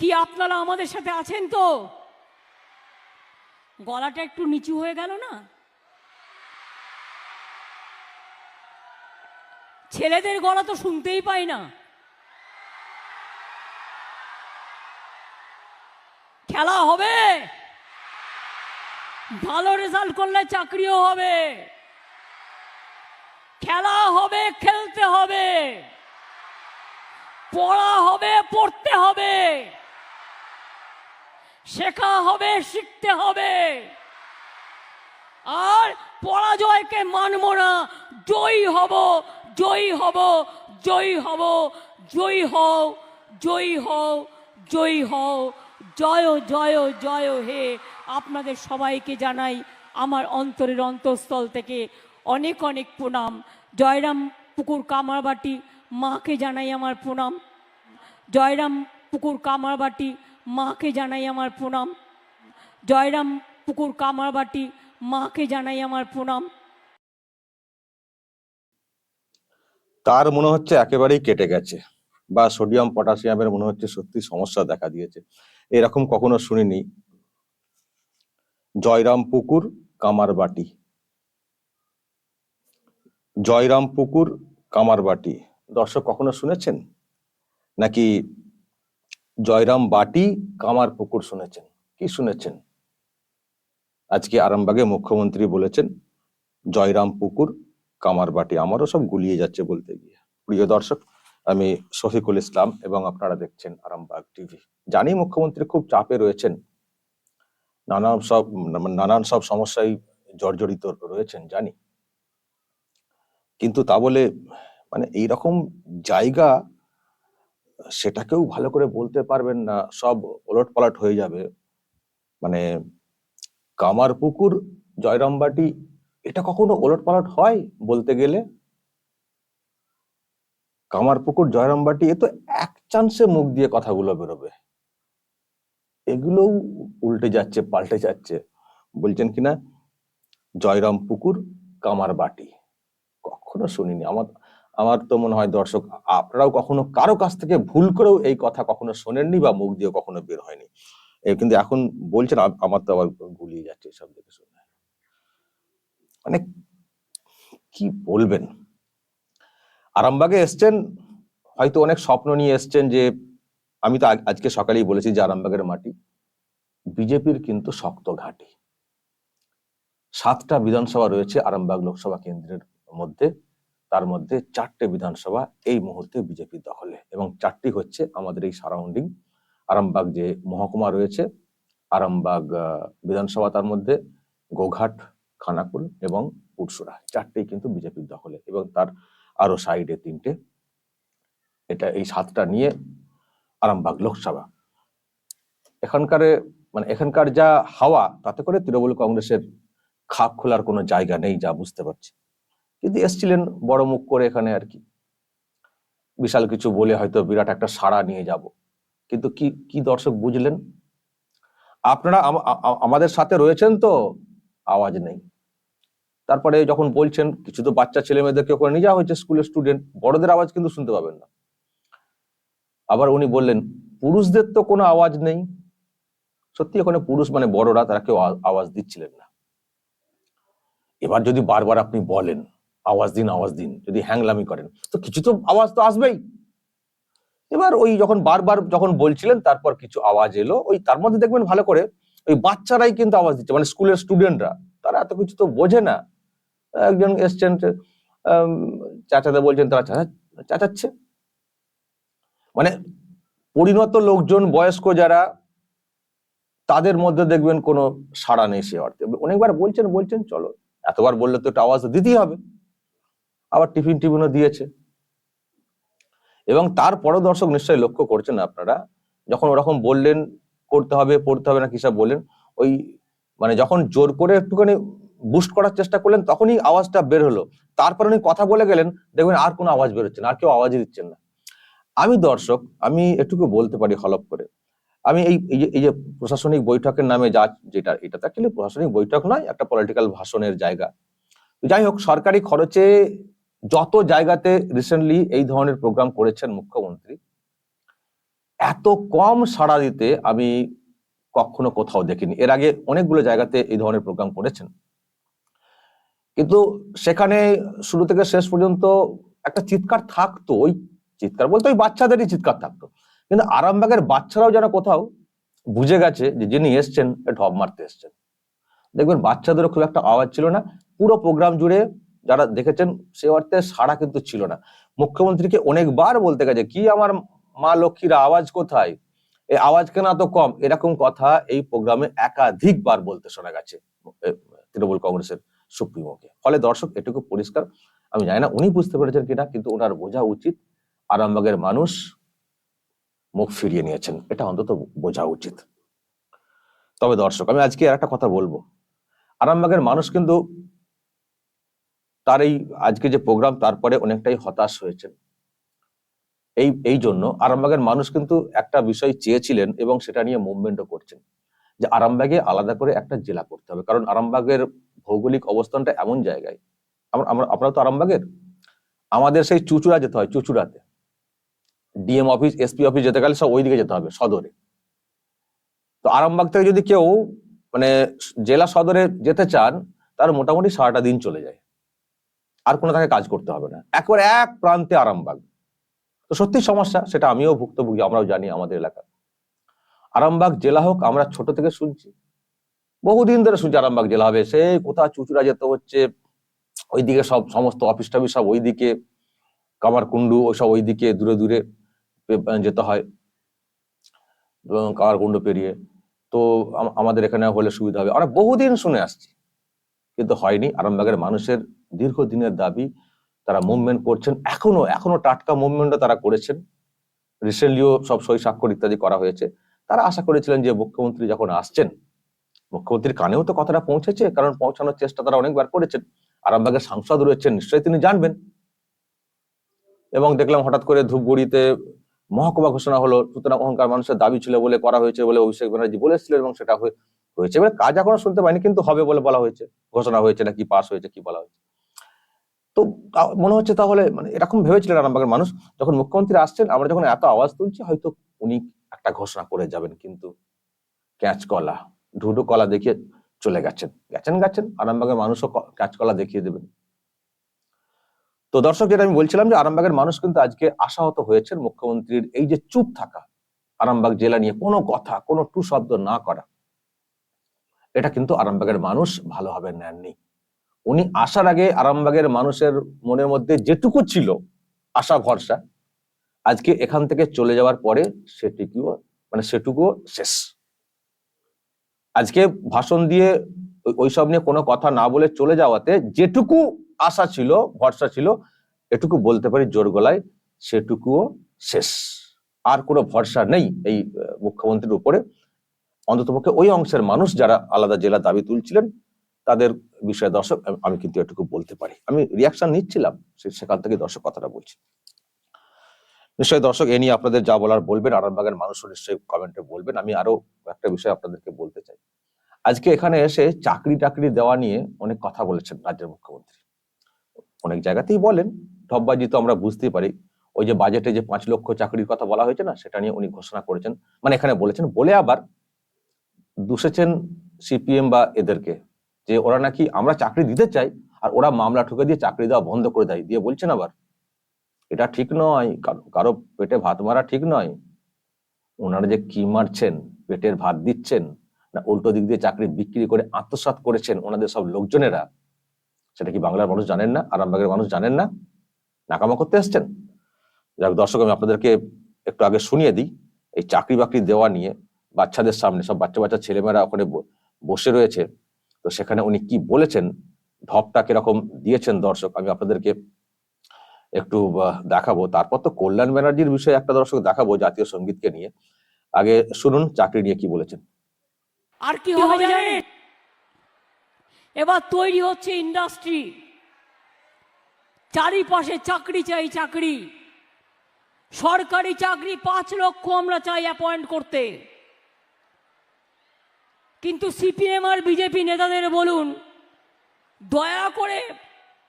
কি আপনারা আমাদের সাথে আছেন তো? গলাটা একটু নিচু হয়ে গেল না? ছেলেদের গলা তো শুনতেই পাই না। খেলা হবে? ভালো রেজাল্ট করলে চাকরিও হবে। খেলা হবে, খেলতে হবে। পড়া হবে, পড়তে হবে। শেখা হবে, শিখতে হবে। আর পরাজয়কে মানব না। জয়ী হব জয়ী হব জয়ী হব, জয়ী হও জয়ী হও জয়ী হও। জয় জয় জয় হে। আপনাদের সবাইকে জানাই আমার অন্তরের অন্তঃস্থল থেকে অনেক অনেক প্রণাম। জয়রাম পুকুর কামারবাটি মাকে জানাই আমার প্রণাম। জয়রাম পুকুর কামারবাটি মাকে জানাই আমার প্রণাম। জয়রাম পুকুর কামারবাটি, মাকে জানাই আমার প্রণাম। তার মনে হচ্ছে একেবারেই কেটে গেছে, বা সোডিয়াম পটাশিয়ামের মনে হচ্ছে সত্যি সমস্যা দেখা দিয়েছে। এরকম কখনো শুনিনি। জয়রাম পুকুর কামারবাটি। জয়রাম পুকুর কামারবাটি। দর্শক কখনো শুনেছেন? নাকি জয়রাম বাটি কামার পুকুর শুনেছেন। কি শুনেছেন? আজকে আরামবাগে মুখ্যমন্ত্রী বলেছেন, জয়রাম পুকুর কামারবাটি আমারও সব গুলিয়ে যাচ্ছে বলতে গিয়ে। প্রিয় দর্শক, আমি শফিকুল ইসলাম এবং আপনারা দেখছেন আরামবাগ টিভি। জানি মুখ্যমন্ত্রী খুব চাপে রয়েছেন। নানান সব নানান সব সমস্যায় জর্জরিত রয়েছেন, জানি। কিন্তু তা বলে মানে এইরকম জায়গা সেটাকেও ভালো করে বলতে পারবেন না, সব ওলট পালট হয়ে যাবে। মানে কামার পুকুর জয়রামবাটি এটা কখনো ওলট পালট হয় বলতে গেলে? কামারপুকুর জয়রামবাটি এ তো এক চান্সে মুখ দিয়ে কথাগুলো বেরোবে। এগুলোও উল্টে যাচ্ছে, পাল্টে যাচ্ছে। বলছেন কিনা জয়রাম পুকুর, কামার বাটি। কখনো শুনিনি। আমার আমার তো মনে হয় দর্শক, আপনারাও কখনো কারও কাছ থেকে ভুল করেও এই কথা কখনো শোনেননি বা মুখ দিয়ে কখনো বের হয়নি। কিন্তু এখন বলছেন আমার তো আবার গুলিয়ে যাচ্ছে সব দেখে শুনে। মানে কি বলবেন? আরামবাগে এসছেন, হয়তো অনেক স্বপ্ন নিয়ে এসছেন যে, আমি তো আজকে সকালেই বলেছি যে আরামবাগের মাটি, বিজেপির কিন্তু শক্ত ঘাঁটি। সাতটা বিধানসভা রয়েছে আরামবাগ লোকসভা কেন্দ্রের মধ্যে। তার মধ্যে চারটে বিধানসভা এই মুহূর্তে বিজেপির দখলে এবং চারটি হচ্ছে আমাদের এই সারাউন্ডিং, আরামবাগ যে মহকুমা রয়েছে, আরামবাগ বিধানসভা তার মধ্যে, গোঘাট, খানাকুল এবং পুটসুরা চারটেই কিন্তু বিজেপির দখলে এবং তার আরও সাইডে তিনটে। এটা এই সাতটা নিয়ে আরামবাগ লোকসভা। এখানকার মানে এখানকার যা হাওয়া, তাতে করে তৃণমূল কংগ্রেসের খাপ খোলার কোনো জায়গা নেই যা বুঝতে পারছি। কিন্তু এসছিলেন বড় মুখ করে এখানে আর কি। বিশাল কিছু বলে হয়তো বিরাট একটা সাড়া নিয়ে যাব। কিন্তু কি কি দর্শক বুঝলেন? আপনারা আমাদের সাথে রয়েছেন তো? আওয়াজ নেই। তারপরে যখন বলছেন, কিছু তো বাচ্চা ছেলে মেয়েদেরকে ওখানে নিয়ে যাওয়া হয়েছে স্কুলের স্টুডেন্ট বড়দের আওয়াজ কিন্তু শুনতে পাবেন না। আবার উনি বললেন, পুরুষদের তো কোনো আওয়াজ নেই। সত্যি ওখানে পুরুষ মানে বড়রা, তারা কেউ আওয়াজ দিচ্ছিলেন না। এবার যদি বারবার আপনি বলেন আওয়াজ দিন আওয়াজ দিন, যদি হ্যাংলামি করেন। তো কিছু তো আওয়াজ তো আসবেই। এবার ওই যখন বারবার যখন বলছিলেন, তারপর কিছু আওয়াজ এলো। ওই তার মধ্যে দেখবেন ভালো করে ওই বাচ্চারাই কিন্তু আওয়াজ দিচ্ছে। মানে স্কুলের স্টুডেন্টরা তারা এত কিছু তো বোঝে না। একজন এসছেন চাচাদা বলছেন, তারা চাচা- চাচাচ্ছে। মানে পরিণত লোকজন, বয়স্ক যারা, তাদের মধ্যে দেখবেন কোনো সাড়া নেই সে অর্থে। অনেকবার বলছেন বলছেন, চলো। এতবার বললে তো একটা আওয়াজ দিতেই হবে। আবার টিফিন টিফিনও দিয়েছে। এবং তারপরও দর্শক নিশ্চয়ই লক্ষ্য করছেন আপনারা, যখন ওরকম বললেন, করতে হবে, পড়তে হবে না কিসব বললেন, ওই মানে যখন জোর করে একটুখানি বুস্ট করার চেষ্টা করলেন, তখনই আওয়াজটা বের হলো। তারপর উনি কথা বলে গেলেন, দেখবেন আর কোনো আওয়াজ বেরোচ্ছে না, আর কেউ আওয়াজই দিচ্ছেন না। আমি দর্শক, আমি এটুকু বলতে পারি হলপ করে। আমি এই এই যে- প্রশাসনিক বৈঠকের নামে যা যেটা, এটা অ্যাকচুয়ালি প্রশাসনিক বৈঠক নয়, একটা পলিটিক্যাল ভাষণের জায়গা। যাই হোক, সরকারি খরচে যত জায়গাতে রিসেন্টলি এই ধরনের প্রোগ্রাম করেছেন মুখ্যমন্ত্রী, এত কম সাড়া দিতে আমি কখনো কোথাও দেখিনি। এর আগে অনেকগুলো জায়গাতে এই ধরনের প্রোগ্রাম করেছেন। কিন্তু সেখানে শুরু থেকে শেষ পর্যন্ত একটা চিৎকার থাকতো, ওই চিৎকার বলতে ওই বাচ্চাদেরই চিৎকার থাকতো। কিন্তু আরামবাগের বাচ্চারাও যেন কোথাও বুঝে গেছে যে যিনি এসছেন ঢপ মারতে এসছেন। দেখবেন বাচ্চাদেরও খুব একটা আওয়াজ ছিল না। পুরো প্রোগ্রাম জুড়ে যারা দেখেছেন সে অর্থে সাড়া কিন্তু ছিল না। মুখ্যমন্ত্রীকে অনেকবার বলতে গেছে, কি আমার মা লক্ষ্মীর আওয়াজ কোথায়? এই আওয়াজ কেন এত কম। এরকম কথা এই প্রোগ্রামে একাধিকবার বলতে শোনা গেছে তৃণমূল কংগ্রেসের সুপ্রিমোকে। ফলে দর্শক এটুকু পরিষ্কার, আমি জানি না উনি বুঝতে পেরেছেন কিনা, কিন্তু ওনার বোঝা উচিত, আরামবাগের মানুষ মুখ ফিরিয়ে নিয়েছেন, এটা অন্তত বোঝা উচিত। তবে দর্শক, আমি আজকে আর একটা কথা বলব। আরামবাগের মানুষ কিন্তু তার এই আজকে যে প্রোগ্রাম, তারপরে অনেকটাই হতাশ হয়েছেন। এই এই জন্য আরামবাগের মানুষ কিন্তু একটা বিষয় চেয়েছিলেন এবং সেটা নিয়ে মুভমেন্টও করছেন যে আরামবাগে আলাদা করে একটা জেলা করতে হবে। কারণ আরামবাগের ভৌগোলিক অবস্থানটা এমন জায়গায়, আমরা আমরা, আপনারা তো আরামবাগের? আমাদের সেই চুচুড়া যেতে হয়, চুচুড়াতে। ডিএম অফিস, এসপি অফিস যেতে গেলে সব ওইদিকে যেতে হবে, সদরে। তো আরামবাগ থেকে যদি কেউ মানে জেলা সদরে যেতে চান, তার মোটামুটি সারাটা দিন চলে যায়। আর কোনো তাকে কাজ করতে হবে না। একবার এক প্রান্তে আরামবাগ। তো সত্যি সমস্যা, সেটা আমিও ভুক্তভোগী, আমরাও জানি আমাদের এলাকা আরামবাগ জেলা হোক, আমরা ছোট থেকে শুনছি। বহুদিন ধরে শুনছি আরামবাগ জেলা হবে। সে কোথা চুচুড়া যেতে হচ্ছে, ওইদিকে সব সমস্ত অফিস টফিস সব ওইদিকে কামারকুন্ডু ওইসব ওইদিকে দূরে দূরে যেতে হয়। এবং কামারকুন্ডু পেরিয়ে, তো আমাদের এখানে হলে সুবিধা হবে। আমরা বহুদিন শুনে আসছি, কিন্তু হয়নি। আরামবাগের মানুষের দীর্ঘদিনের দাবি তারা মুভমেন্ট করছেন। এখনও এখনও টাটকা মুভমেন্টও তারা করেছেন। রিসেন্টলিও সব সই স্বাক্ষর ইত্যাদি করা হয়েছে। তারা আশা করেছিলেন যে মুখ্যমন্ত্রী যখন আসছেন, মুখ্যমন্ত্রীর কানেও তো কথাটা পৌঁছেছে, কারণ পৌঁছানোর চেষ্টা তারা অনেকবার করেছেন। আরামবাগের সাংসদ রয়েছেন, নিশ্চয়ই তিনি জানবেন। এবং দেখলাম হঠাৎ করে ধূপগুড়িতে মহকুমা ঘোষণা হলো, সুতরাং অহংকার মানুষের দাবি ছিল বলে, করা হয়েছে বলে অভিষেক ব্যানার্জি বলেছিলেন এবং সেটা হয়েছে এবার কাজ এখনও শুনতে পাইনি, কিন্তু হবে বলে বলা হয়েছে। ঘোষণা হয়েছে নাকি পাস হয়েছে কি বলা হয়েছে। তো মনে হচ্ছে তাহলে মানে এরকম ভেবেছিলেন আরামবাগের মানুষ, যখন মুখ্যমন্ত্রী আসছেন, আমরা যখন এত আওয়াজ তুলছি, হয়তো উনি একটা ঘোষণা করে যাবেন কিন্তু ক্যাচ কলা, ঢুডু কলা দেখিয়ে চলে গেছেন। গেছেন গেছেন, আরামবাগের মানুষও ক্যাচ কলা দেখিয়ে দেবেন। তো দর্শক, যেটা আমি বলছিলাম যে আরামবাগের মানুষ কিন্তু আজকে আশাহত হয়েছেন মুখ্যমন্ত্রীর এই যে চুপ থাকা, আরামবাগ জেলা নিয়ে কোনো কথা, কোনো টু শব্দ না করা, এটা কিন্তু আরামবাগের মানুষ ভালোভাবে নেননি। উনি আসার আগে আরামবাগের মানুষের মনের মধ্যে যেটুকু ছিল আশা, ভরসা, আজকে এখান থেকে চলে যাওয়ার পরে সেটুকুও মানে সেটুকুও শেষ। আজকে ভাষণ দিয়ে ওই- ওইসব নিয়ে কোনো কথা না বলে চলে যাওয়াতে যেটুকু আশা ছিল, ভরসা ছিল, এটুকু বলতে পারি জোর গলায়, সেটুকুও শেষ। আর কোনো ভরসা নেই এই মুখ্যমন্ত্রীর উপরে। অন্ততপক্ষে ওই অংশের মানুষ যারা আলাদা জেলা দাবি তুলছিলেন তাদের বিষয়ে দর্শক আমি- কিন্তু এটুকু বলতে পারি। আমি রিয়াকশন নিচ্ছিলাম সেখান থেকে দর্শক কথাটা বলছি। নিশ্চয়ই দর্শক, এ নিয়ে আপনাদের যা বলার বলবেন, আরামবাগের মানুষও নিশ্চয়ই কমেন্টে বলবেন। আমি আরও একটা বিষয় আপনাদেরকে বলতে চাই। আজকে এখানে এসে চাকরি টাকরি দেওয়া নিয়ে অনেক কথা বলেছেন রাজ্যের মুখ্যমন্ত্রী। অনেক জায়গাতেই বলেন ঢপবাজি তো আমরা বুঝতেই পারি। ওই যে বাজেটে যে পাঁচ লক্ষ চাকরির কথা বলা হয়েছে না, সেটা নিয়ে উনি ঘোষণা করেছেন। মানে এখানে বলেছেন, বলে আবার দুষেছেন সিপিএম বা এদেরকে। যে ওরা নাকি আমরা চাকরি দিতে চাই আর ওরা মামলা ঠুকে দিয়ে চাকরি দেওয়া বন্ধ করে দেয়, দিয়ে বলছেন আবার। এটা ঠিক নয়, কারো- পেটে ভাত মারা ঠিক নয়। ওনারা যে কি মারছেন, পেটের ভাত দিচ্ছেন, না উল্টো দিক দিয়ে চাকরি বিক্রি করে আত্মসাৎ করেছেন ওনাদের সব লোকজনেরা, সেটা কি বাংলার মানুষ জানেন না, আরামবাগের মানুষ জানেন না? নাকামা করতে এসছেন? যাক দর্শক, আমি আপনাদেরকে একটু আগে শুনিয়ে দিই, এই চাকরি বাকরি দেওয়া নিয়ে বাচ্চাদের সামনে, সব বাচ্চা বাচ্চা ছেলেমেয়েরা ওখানে বসে রয়েছে। তো সেখানে উনি কি বলেছেন, ঢপটা কীরকম দিয়েছেন দর্শক, আমি আপনাদেরকে একটু দেখাবো। তারপর তো কল্যাণ ব্যানার্জির বিষয়ে একটা দর্শক দেখাবো জাতীয় সঙ্গীতকে নিয়ে। আগে শুনুন চাকরি নিয়ে কি বলেছেন। আর কি হবে এবার তৈরি হচ্ছে ইন্ডাস্ট্রি। চারিপাশে চাকরি চাই চাকরি। সরকারি চাকরি পাঁচ লক্ষ আমরা চাই অ্যাপয়েন্ট করতে। কিন্তু সিপিএম আর বিজেপি নেতাদের বলুন, দয়া করে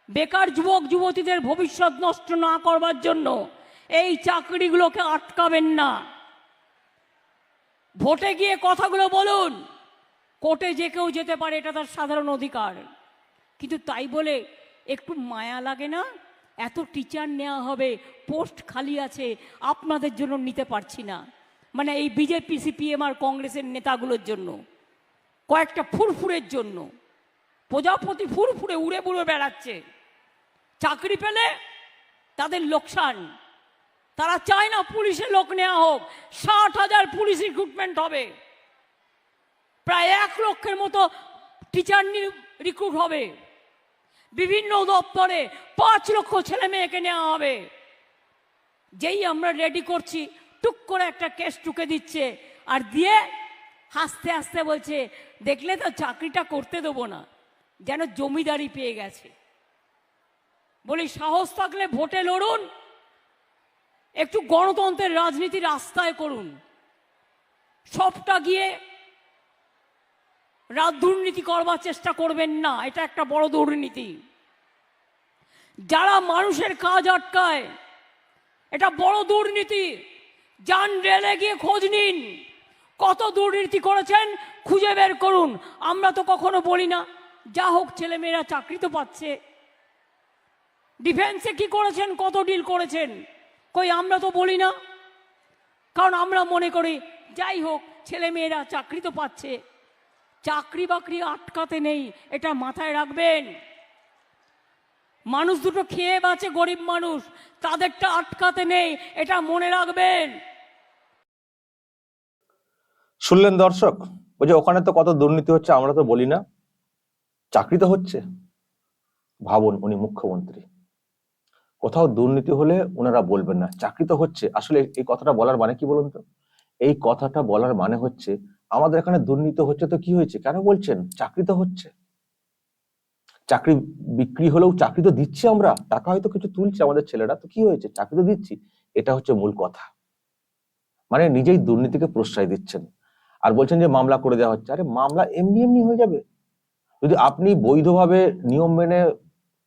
বেকার যুবক, যুবতীদের ভবিষ্যৎ নষ্ট না করবার জন্য এই চাকরিগুলোকে আটকাবেন না। ভোটে গিয়ে কথাগুলো বলুন, কোর্টে যে কেউ যেতে পারে, এটা তার সাধারণ অধিকার। কিন্তু তাই বলে একটু মায়া লাগে না? এত টিচার নেওয়া হবে, পোস্ট খালি আছে, আপনাদের জন্য নিতে পারছি না। মানে এই বিজেপি সিপিএম আর কংগ্রেসের নেতাগুলোর জন্য। কয়েকটা ফুরফুরের জন্য। প্রজাপতি ফুরফুরে উড়ে বুড়ে বেড়াচ্ছে। চাকরি পেলে তাদের লোকসান। তারা চায় না পুলিশে লোক নেওয়া হোক। ষাট হাজার পুলিশ রিক্রুটমেন্ট হবে। প্রায় এক লক্ষের মতো টিচার রিক্রুট হবে। বিভিন্ন দপ্তরে পাঁচ লক্ষ ছেলে মেয়েকে নেওয়া হবে। যেই আমরা রেডি করছি, টুক করে একটা কেস টুকে দিচ্ছে। আর দিয়ে হাসতে হাসতে বলছে, দেখলে তো চাকরিটা করতে দেবো না, যেন জমিদারি পেয়ে গেছে। বলি, সাহস থাকলে ভোটে লড়ুন, একটু গণতন্ত্রের রাজনীতি রাস্তায় করুন। সবটা গিয়ে রাত দুর্নীতি করবার চেষ্টা করবেন না, এটা একটা বড় দুর্নীতি। যারা মানুষের কাজ আটকায়, এটা বড় দুর্নীতি। যান রেলে গিয়ে খোঁজ নিন। কত দুর্নীতি করেছেন, খুঁজে বের করুন। আমরা তো কখনো বলি না, যা হোক ছেলেমেয়েরা চাকরি তো পাচ্ছে। ডিফেন্সে কি করেছেন, কত ডিল করেছেন? কই, আমরা তো বলি না। কারণ আমরা মনে করি, যাই হোক, ছেলেমেয়েরা চাকরি তো পাচ্ছে। চাকরি বাকরি আটকাতে নেই, এটা মাথায় রাখবেন। মানুষ দুটো খেয়ে বাঁচে গরিব মানুষ, তাদেরটা আটকাতে নেই, এটা মনে রাখবেন। শুনলেন দর্শক? ওই যে ওখানে তো কত দুর্নীতি হচ্ছে আমরা তো বলি না। চাকরি তো হচ্ছে। ভাবুন উনি মুখ্যমন্ত্রী। কোথাও দুর্নীতি হলে ওনারা বলবেন না, চাকরি তো হচ্ছে। আসলে এই কথাটা বলার মানে কি বলুন তো? এই কথাটা বলার মানে হচ্ছে, আমাদের এখানে দুর্নীতি হচ্ছে তো কি হয়েছে? কেন বলছেন? চাকরি তো হচ্ছে। চাকরি বিক্রি হলেও চাকরি তো দিচ্ছি আমরা, টাকা হয়তো কিছু তুলছে আমাদের ছেলেরা, তো কি হয়েছে? চাকরি তো দিচ্ছি, এটা হচ্ছে মূল কথা। মানে নিজেই দুর্নীতিকে প্রশ্রয় দিচ্ছেন। আর বলছেন যে মামলা করে দেওয়া হচ্ছে। আরে মামলা এমনি এমনি হয়ে যাবে। যদি আপনি বৈধভাবে নিয়ম মেনে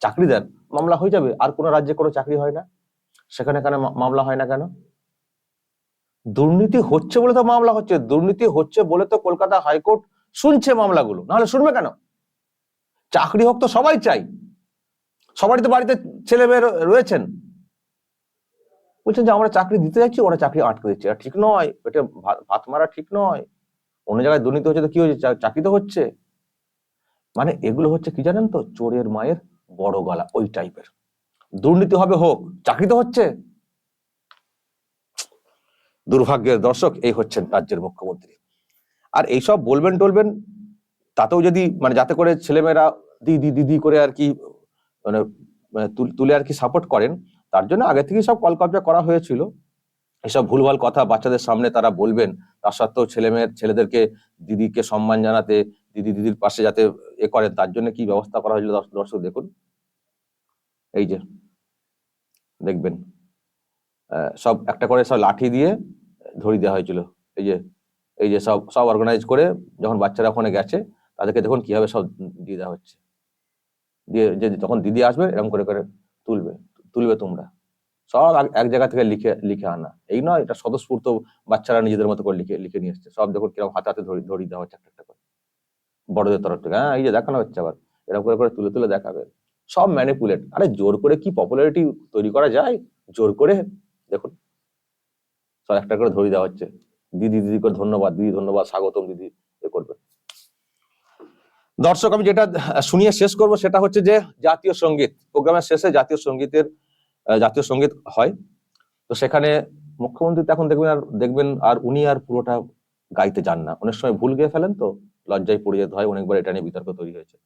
চাকরি দেন, মামলা হয়ে যাবে। আর কোনো রাজ্যে কোনো চাকরি হয় না। সেখানে কেন মামলা হয় না কেন? দুর্নীতি হচ্ছে বলে তো মামলা হচ্ছে। দুর্নীতি হচ্ছে বলে তো কলকাতা হাইকোর্ট শুনছে মামলাগুলো। নাহলে শুনবে কেন? চাকরি হোক তো সবাই চাই। সবারই তো বাড়িতে ছেলে মেয়ে রয়েছেন। বলছেন যে আমরা চাকরি দিতে যাচ্ছি, ওরা চাকরি আটকে দিচ্ছে। ঠিক নয়। এটা ভাত মারা ঠিক নয়। অন্য জায়গায় দুর্নীতি হচ্ছে তো কি হয়েছে চা- চাকরি তো হচ্ছে। মানে এগুলো হচ্ছে কি জানেন তো? চোরের মায়ের বড় গলা, ওই টাইপের দুর্নীতি হবে হোক, চাকরি তো হচ্ছে। দুর্ভাগ্যের দর্শক, এই হচ্ছেন রাজ্যের মুখ্যমন্ত্রী। আর এইসব বলবেন টলবেন, তাতেও যদি মানে যাতে করে ছেলেমেয়েরা দিদি দিদি করে আর কি মানে মানে তুলে আর কি সাপোর্ট করেন, তার জন্য আগে থেকে সব কলকাতা করা হয়েছিল। এসব ভুলভাল কথা বাচ্চাদের সামনে তারা বলবেন তার সত্ত্বেও ছেলে মেয়ের ছেলেদেরকে, দিদিকে সম্মান জানাতে, দিদি, দিদির পাশে যাতে এ করে, তার জন্য কি ব্যবস্থা করা হয়েছিল দর্শ- দর্শক দেখুন। এই যে, দেখবেন সব একটা করে সব লাঠি দিয়ে ধরিয়ে দেওয়া হয়েছিল। এই যে এই যে সব সব অর্গানাইজ করে যখন বাচ্চারা ওখানে গেছে, তাদেরকে দেখুন কীভাবে সব দিয়ে দেওয়া হচ্ছে। দিয়ে যে যখন দিদি আসবে, এরকম করে করে তুলবে তুলবে তোমরা। সব এক- জায়গা থেকে লিখে লিখে আনা। এই নয়, এটা স্বতঃস্ফূর্ত বাচ্চারা নিজেদের মতো করে লিখে লিখে নিয়ে এসছে। সব দেখুন কীরকম হাতে হাতে ধরি, ধরিয়ে দেওয়া হচ্ছে একটা একটা করে। বড়দের তরফ থেকে হ্যাঁ এই যে দেখানো হচ্ছে আবার। এরকম করে করে তুলে তুলে দেখাবে। সব ম্যানিপুলেট আরে জোর করে কি পপুলারিটি তৈরি করা যায়? জোর করে, দেখুন। সব একটা করে ধরিয়ে দেওয়া হচ্ছে। দিদি দিদি করে ধন্যবাদ, দিদি ধন্যবাদ, স্বাগতম দিদি, এ করবে। দর্শক, আমি যেটা শুনিয়ে শেষ করব সেটা হচ্ছে যে, জাতীয় সংগীত। প্রোগ্রামের শেষে জাতীয় সঙ্গীতের জাতীয় সংগীত হয়। তো সেখানে মুখ্যমন্ত্রী তো এখন দেখবেন আর দেখবেন আর উনি আর পুরোটা গাইতে যান না। অনেক সময় ভুল গেয়ে ফেলেন তো, লজ্জায় পড়ে যেতে হয়, অনেকবার এটা নিয়ে বিতর্ক তৈরি হয়েছে।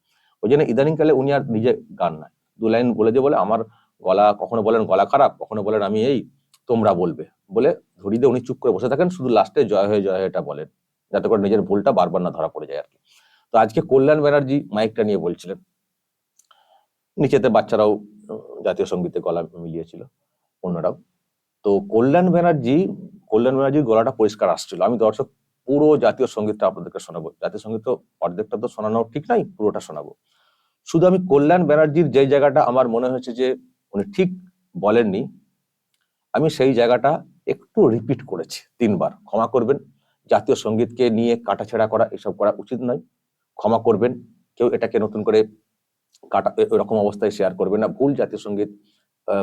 ওই জন্য ইদানিংকালে উনি আর নিজে গান না দু লাইন বলে যে বলে, আমার গলা, কখনো বলেন গলা খারাপ, কখনো বলেন আমি এই, তোমরা বলবে। বলে ধরিয়ে দিয়ে উনি চুপ করে বসে থাকেন, শুধু লাস্টে জয় হয়ে জয় হয়ে এটা বলেন। যাতে করে নিজের ভুলটা বারবার না ধরা পড়ে যায় আর কি। তো আজকে কল্যাণ ব্যানার্জি মাইকটা নিয়ে বলছিলেন। নিচেতে বাচ্চারাও জাতীয় সঙ্গীতে গলা মিলিয়েছিল অন্যরাও। তো কল্যাণ ব্যানার্জি, কল্যাণ ব্যানার্জির গলাটা পরিষ্কার আসছিল। আমি দর্শক, পুরো জাতীয় সঙ্গীতটা আপনাদেরকে শোনাবো। জাতীয় সংগীত তো অর্ধেকটা তো শোনানো ঠিক নাই, পুরোটা শোনাবো। শুধু আমি কল্যাণ ব্যানার্জির যে জায়গাটা আমার মনে হয়েছে যে উনি ঠিক বলেননি, আমি সেই জায়গাটা একটু রিপিট করেছি তিনবার। ক্ষমা করবেন, জাতীয় সঙ্গীতকে নিয়ে কাটাছেড়া করা এসব করা উচিত নয়। ক্ষমা করবেন, কেউ এটাকে নতুন করে কাটা এরকম অবস্থায় শেয়ার করবে না। ভুল জাতীয় সংগীত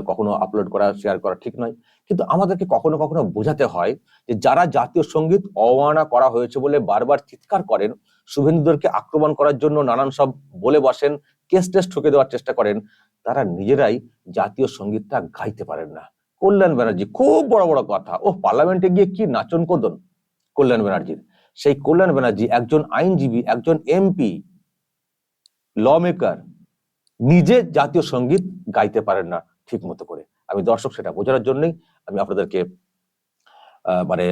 কখনো আপলোড করা শেয়ার করা ঠিক নয়। কিন্তু আমাদেরকে কখনো কখনো বোঝাতে হয় যে, যারা জাতীয় সংগীত অবমাননা করা হয়েছে বলে বারবার চিৎকার করেন, শুভেন্দুদেরকে আক্রমণ করার জন্য নানান সব বলে বসেন কেস টেস্ট ঠুকে দেওয়ার চেষ্টা করেন, তারা নিজেরাই জাতীয় সঙ্গীতটা গাইতে পারেন না। কল্যাণ ব্যানার্জি, খুব বড় বড় কথা। ও পার্লামেন্টে গিয়ে কি নাচন কোদন কল্যাণ ব্যানার্জির? সেই কল্যাণ ব্যানার্জি একজন আইনজীবী, একজন এমপি ল মেকার নিজে জাতীয় সংগীত গাইতে পারেন না ঠিক মতো করে। আমি দর্শক সেটা বোঝানোর জন্যই আমি আপনাদেরকে মানে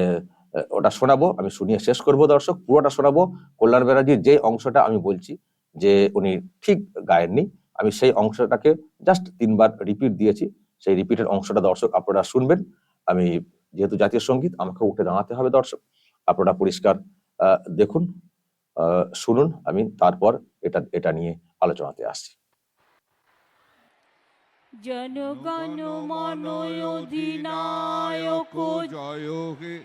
ওটা শোনাবো, আমি শুনিয়ে শেষ করব দর্শক, পুরোটা শোনাবো। কল্যাণ ব্যানার্জির যে অংশটা আমি বলছি, যে উনি ঠিক গায়েননি, আমি সেই অংশটাকে জাস্ট তিনবার রিপিট দিয়েছি, সেই রিপিটের অংশটা দর্শক আপনারা শুনবেন। আমি যেহেতু জাতীয় সংগীত আমাকে উঠে দাঁড়াতে হবে দর্শক। আপনারা পরিষ্কার দেখুন শুনুন, আমি তারপর এটা এটা নিয়ে আলোচনাতে আসছি। জনগণ মন অধিনায়ক জয় হে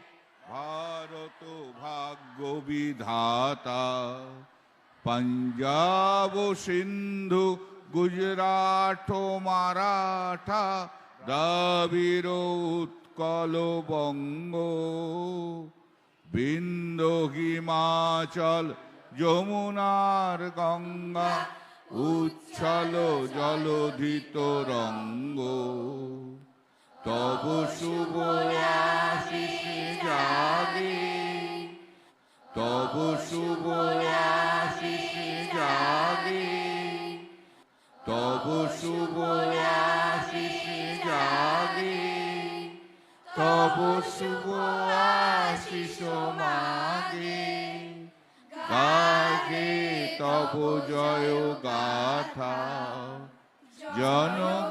ভারত ভাগ্য বিধাতা। পঞ্জাব সিন্ধু গুজরাট মারাঠা দ্রাবিড় উৎকল বঙ্গ। বিন্দ হিমাচল যমুনার গঙ্গা উচ্ছল জলধিত রঙ্গ। তব শুভ জাগে। তব শুভ জাগে। তব শুভ জাগে। তব শুভ আশিস মাগে। গাগে তব জয় গাথা। জনগণ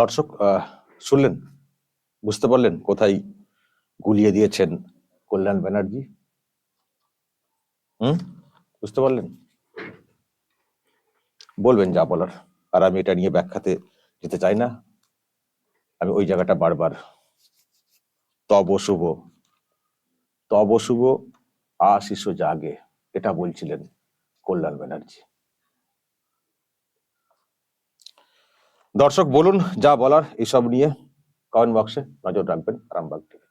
দর্শক শুনলেন? বুঝতে পারলেন কোথায় গুলিয়ে দিয়েছেন কল্যাণ ব্যানার্জি? হুম? বুঝতে পারলেন? বলবেন যা বলার। আর আমি এটা নিয়ে ব্যাখ্যাতে যেতে চাই না। আমি ওই জায়গাটা বারবার। তব শুভ তব শুভ, আশিস জাগে, এটা বলছিলেন কল্যাণ ব্যানার্জি। দর্শক বলুন যা বলার এসব নিয়ে কমেন্ট বক্সে নজর রাখবেন আরামবাগ টিভি